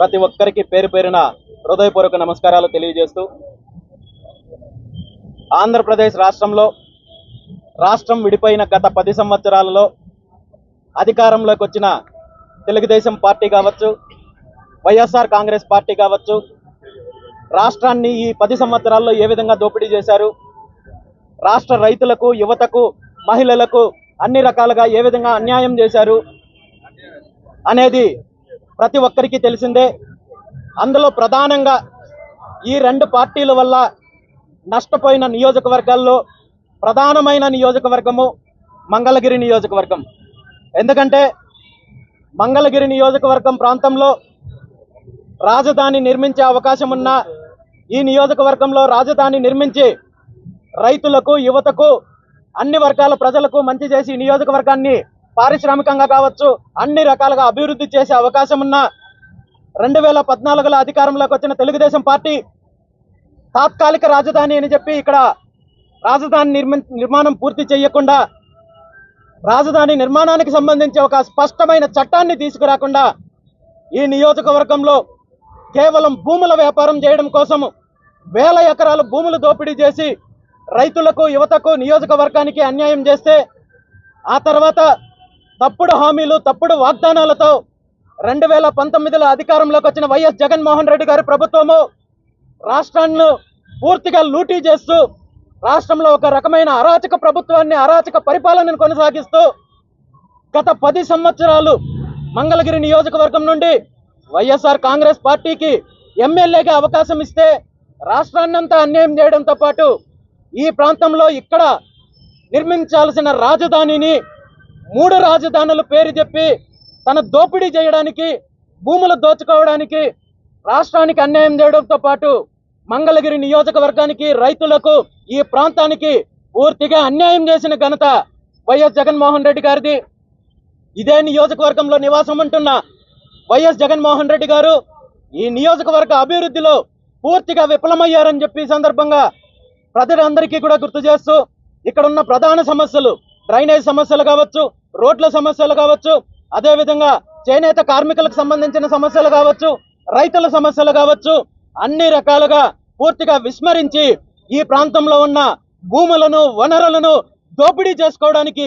ప్రతి ఒక్కరికి పేరు పేరున హృదయపూర్వక నమస్కారాలు తెలియజేస్తూ ఆంధ్రప్రదేశ్ రాష్ట్రంలో రాష్ట్రం విడిపోయిన గత పది సంవత్సరాలలో అధికారంలోకి వచ్చిన తెలుగుదేశం పార్టీ కావచ్చు వైఎస్ఆర్ కాంగ్రెస్ పార్టీ కావచ్చు రాష్ట్రాన్ని ఈ పది సంవత్సరాల్లో ఏ విధంగా దోపిడీ చేశారు రాష్ట్ర రైతులకు యువతకు మహిళలకు అన్ని రకాలుగా ఏ విధంగా అన్యాయం చేశారు అనేది ప్రతి ఒక్కరికి తెలిసిందే అందులో ప్రధానంగా ఈ రెండు పార్టీల వల్ల నష్టపోయిన నియోజకవర్గాల్లో ప్రధానమైన నియోజకవర్గము మంగళగిరి నియోజకవర్గం. ఎందుకంటే మంగళగిరి నియోజకవర్గం ప్రాంతంలో రాజధాని నిర్మించే అవకాశం ఉన్న ఈ నియోజకవర్గంలో రాజధాని నిర్మించి రైతులకు యువతకు అన్ని వర్గాల ప్రజలకు మంచి చేసి నియోజకవర్గాన్ని పారిశ్రామికంగా కావచ్చు అన్ని రకాలుగా అభివృద్ధి చేసే అవకాశం ఉన్న రెండు వేల పద్నాలుగులో అధికారంలోకి వచ్చిన తెలుగుదేశం పార్టీ తాత్కాలిక రాజధాని అని చెప్పి ఇక్కడ రాజధాని నిర్మి నిర్మాణం పూర్తి చేయకుండా రాజధాని నిర్మాణానికి సంబంధించి ఒక స్పష్టమైన చట్టాన్ని తీసుకురాకుండా ఈ నియోజకవర్గంలో కేవలం భూముల వ్యాపారం చేయడం కోసము వేల ఎకరాల భూములు దోపిడీ చేసి రైతులకు యువతకు నియోజకవర్గానికి అన్యాయం చేస్తే ఆ తర్వాత తప్పుడు హామీలు తప్పుడు వాగ్దానాలతో రెండు వేల పంతొమ్మిదిలో అధికారంలోకి వచ్చిన వైఎస్ జగన్మోహన్ రెడ్డి గారి ప్రభుత్వము రాష్ట్రాన్ని పూర్తిగా లూటీ చేస్తూ రాష్ట్రంలో ఒక రకమైన అరాచక ప్రభుత్వాన్ని అరాచక పరిపాలనను కొనసాగిస్తూ గత పది సంవత్సరాలు మంగళగిరి నియోజకవర్గం నుండి వైఎస్ఆర్ కాంగ్రెస్ పార్టీకి ఎమ్మెల్యేగా అవకాశం ఇస్తే రాష్ట్రాన్నంతా అన్యాయం చేయడంతో పాటు ఈ ప్రాంతంలో ఇక్కడ నిర్మించాల్సిన రాజధానిని మూడు రాజధానుల పేరు చెప్పి తన దోపిడీ చేయడానికి భూములు దోచుకోవడానికి రాష్ట్రానికి అన్యాయం చేయడంతో పాటు మంగళగిరి నియోజకవర్గానికి రైతులకు ఈ ప్రాంతానికి పూర్తిగా అన్యాయం చేసిన ఘనత వైఎస్ జగన్మోహన్ రెడ్డి గారిది. ఇదే నియోజకవర్గంలో నివాసం ఉంటున్న వైఎస్ జగన్మోహన్ రెడ్డి గారు ఈ నియోజకవర్గ అభివృద్ధిలో పూర్తిగా విఫలమయ్యారని చెప్పి ఈ సందర్భంగా ప్రజలందరికీ కూడా గుర్తు చేస్తూ ఇక్కడ ఉన్న ప్రధాన సమస్యలు డ్రైనేజ్ సమస్యలు కావచ్చు రోడ్ల సమస్యలు కావచ్చు అదేవిధంగా చేనేత కార్మికులకు సంబంధించిన సమస్యలు కావచ్చు రైతుల సమస్యలు కావచ్చు అన్ని రకాలుగా పూర్తిగా విస్మరించి ఈ ప్రాంతంలో ఉన్న భూములను వనరులను దోపిడీ చేసుకోవడానికి